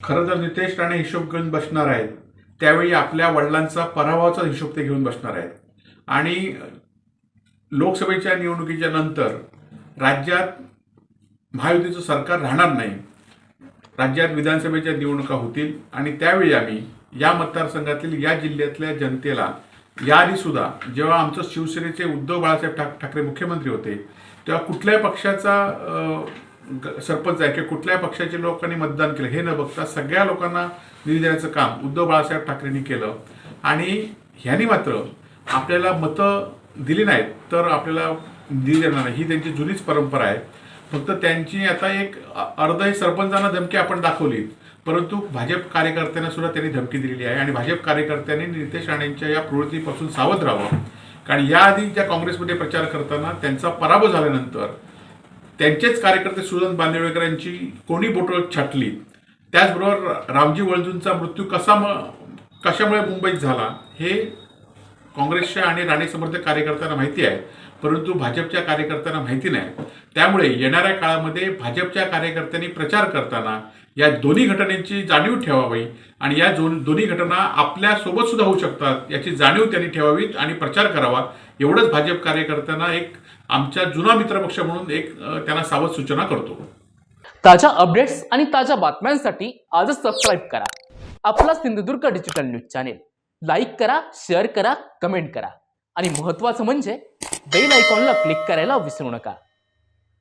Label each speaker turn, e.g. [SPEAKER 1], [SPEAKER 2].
[SPEAKER 1] खरं तर नितेश राणे हिशोब घेऊन बसणार आहेत. त्यावेळी आपल्या वडिलांचा पराभवाचा हिशोब ते घेऊन बसणार आहेत. आणि लोकसभेच्या निवडणुकीच्या नंतर राज्यात महायुतीचं सरकार राहणार नाही. राज्यात विधानसभेच्या निवडणुका होतील. आणि त्यावेळी आम्ही या मतदारसंघातील या जिल्ह्यातल्या जनतेला याआधी सुद्धा जेव्हा आमचं शिवसेनेचे उद्धव बाळासाहेब ठाक ठाकरे मुख्यमंत्री होते तेव्हा कुठल्याही पक्षाचा सरपंच आहे किंवा कुठल्याही पक्षाच्या लोकांनी मतदान केलं. हे न बघता सगळ्या लोकांना निधी देण्याचं काम उद्धव बाळासाहेब ठाकरेंनी केलं. आणि ह्यांनी मात्र आपल्याला मतं दिली नाहीत तर आपल्याला निधी देणार नाही. ही त्यांची जुनीच परंपरा आहे. फक्त त्यांची आता एक अर्ध सरपंचांना धमकी आपण दाखवली. परंतु भाजप कार्यकर्त्यांना सुद्धा त्यांनी धमकी दिलेली आहे. आणि भाजप कार्यकर्त्यांनी नितेश राणेंच्या या प्रवृत्तीपासून सावध राहावं. कारण याआधी ज्या काँग्रेसमध्ये प्रचार करताना त्यांचा पराभव झाल्यानंतर त्यांचेच कार्यकर्ते सुजन बांदेवळकर यांची कोणी बोटं छाटली? त्याचबरोबर रामजी वळजूंचा मृत्यू कसा म कशामुळे मुंबईत झाला? हे काँग्रेसच्या आणि राणे समर्थक कार्यकर्त्यांना माहिती आहे परंतु भाजपच्या कार्यकर्त्यांना माहिती नाही. त्यामुळे येणाऱ्या काळामध्ये भाजपच्या कार्यकर्त्यांनी प्रचार करताना या दोन्ही घटनेची जाणीव ठेवावी आणि या दोन दोन्ही घटना आपल्यासोबत सुद्धा होऊ शकतात याची जाणीव त्यांनी ठेवावी आणि प्रचार करावा एवढंच भाजप कार्यकर्त्यांना एक आमच्या जुना मित्रपक्ष म्हणून एक त्यांना सावध सूचना करतो.
[SPEAKER 2] ताज्या अपडेट्स आणि ताज्या बातम्यांसाठी आजच सबस्क्राईब करा. आपला Sindhudurg digital news channel like करा शेअर करा कमेंट करा. आणि महत्त्वाचं म्हणजे बेल आयकॉनला क्लिक करायला विसरू नका.